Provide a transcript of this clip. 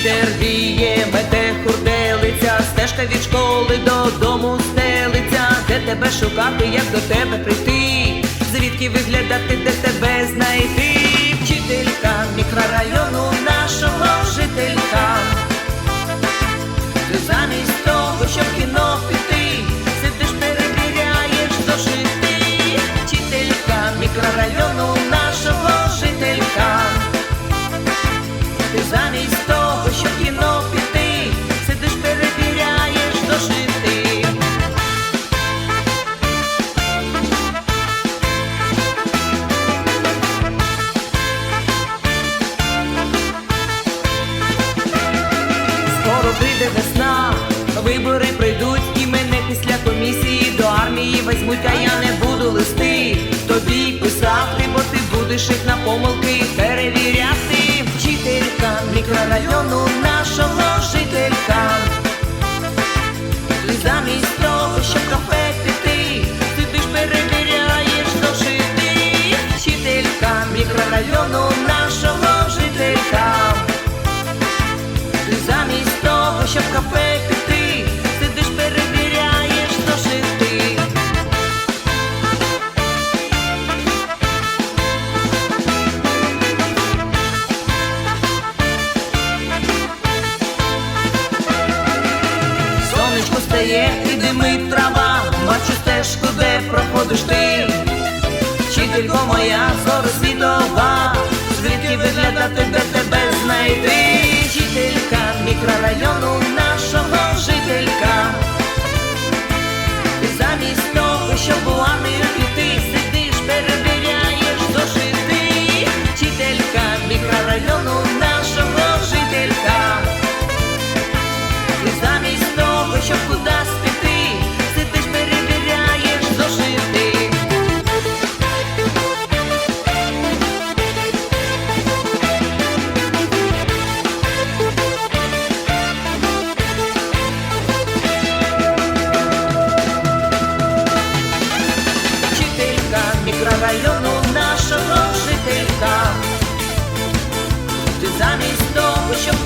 Вітер віє, мете хурделиця, стежка від школи додому стелиться, де тебе шукати, як до тебе прийти, звідки виглядати, де тебе знайти, вчителька мікрорайону нашого жителька. Ти замість того, щоб кіно піти, сидиш, перевіряєш зошити, вчителька мікрорайону прийде весна, вибори прийдуть і мене після комісії до армії візьмуть, а я не буду листи тобі писати, бо ти будеш їх на помилки перевіряти. Вчителька мікрорайону нашого жителька. Щоб кафе піти, сидиш, перевіряєш зошити. Сонечко стає і димить трава, бачу стежку, де проходиш ти. Вчителько моя зору світова, звідки виглядати, де тебе знайти. Мікрорайону Ти замість того, щоб була не Вчителька мікрорайону нашого жителька. Ти замість того, щоб